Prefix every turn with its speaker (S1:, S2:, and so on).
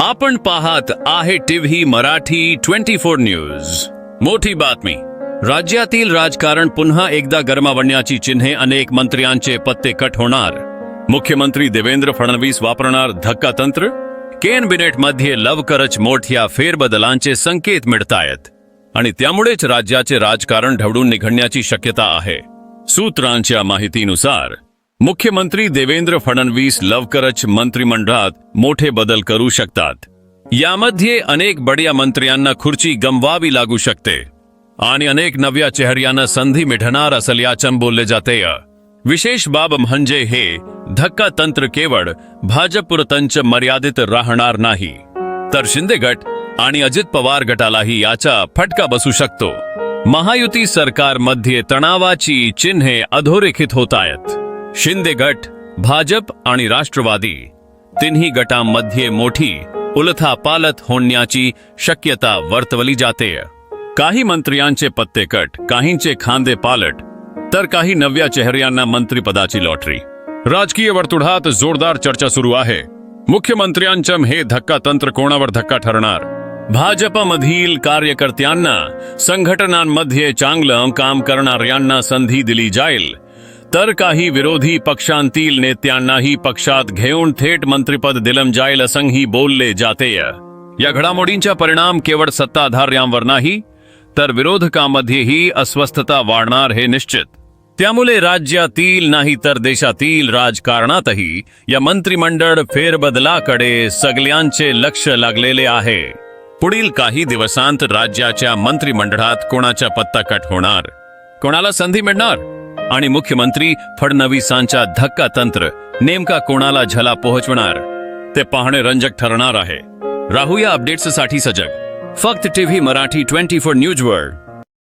S1: आपण पाहत आहे TV Marathi twenty four news. मोठी बातमी. राज्यातील राजकारण पुन्हा एकदा गरमावण्याची चिन्हे अनेक मंत्र्यांचे पत्ते कट होणार. मुख्यमंत्री देवेंद्र फडणवीस वापरणार धक्का तंत्र कॅबिनेटमध्ये लवकरच मोठ्या फेरबदलांचे संकेत मिळतायत. आणि त्यामुळेच राज्याचे राजकारण ढवळून निघण्याची शक्यता आहे. सूत्रांच्या माहितीनुसार मुख्यमंत्री देवेंद्र फडणवीस लवकरच मंत्रिमंडळात मोठे बदल करू शकतात. यामध्ये अनेक बड्या मंत्र्यांना खुर्ची गमवावी लागू शकते. आणि अनेक नव्या चेहऱ्यांना संधी मिळणार असल्याचं बोलले जाते. विशेष बाब म्हणजे हे धक्का तंत्र केवळ भाजपपुरतंच मर्यादित राहणार नाही. तर शिंदे गट आणि अजित पवार गटालाही याचा फटका बसू शकतो. महायुती सरकारमध्ये तणावाची चिन्हे अधोरेखित होत आहेत. शिंदे गट, भाजप आणि राष्ट्रवादी. तिन्ही गटांमध्ये मोठी उलथापालथ होण्याची शक्यता वर्तवली जाते. काही मंत्र्यांचे पत्ते कट, काहींचे खांदे पालट, तर काही नव्या चेहऱ्यांना मंत्रिपदाची लॉटरी. राजकीय वर्तुळात जोरदार चर्चा सुरू आहे. मुख्यमंत्र्यांच्या हे धक्का तंत्र कोणावर धक्का ठरणार? भाजपमधील कार्यकर्त्यांना, संघटनांमध्ये चांगलं काम करणाऱ्यांना संधी दिली जाईल तर काही विरोधी पक्षांतील नेत्यांनाही पक्षात घेऊन थेट मंत्रिपद दिलं जाईल असंही बोलले जाते या घडामोडींचा परिणाम केवळ सत्ताधाऱ्यांवर नाही तर विरोधकांमध्येही अस्वस्थता वाढणार हे निश्चित. त्यामुळे राज्यातील नाही तर देशातील राजकारणातही या मंत्रिमंडळ फेरबदलाकडे सगळ्यांचे लक्ष लागलेले आहे. पुढील काही दिवसांत राज्याच्या मंत्रिमंडळात कोणाचा पत्ता कट होणार? कोणाला संधी मिळणार? आणि मुख्यमंत्री फडणवीसांच्या धक्का तंत्र नेमका कोणाला झला पोहोचवणार? ते पाहणे रंजक ठरणार आहे. राहूया अपडेट्ससाठी सजग. फक्त TV Marathi twenty four news world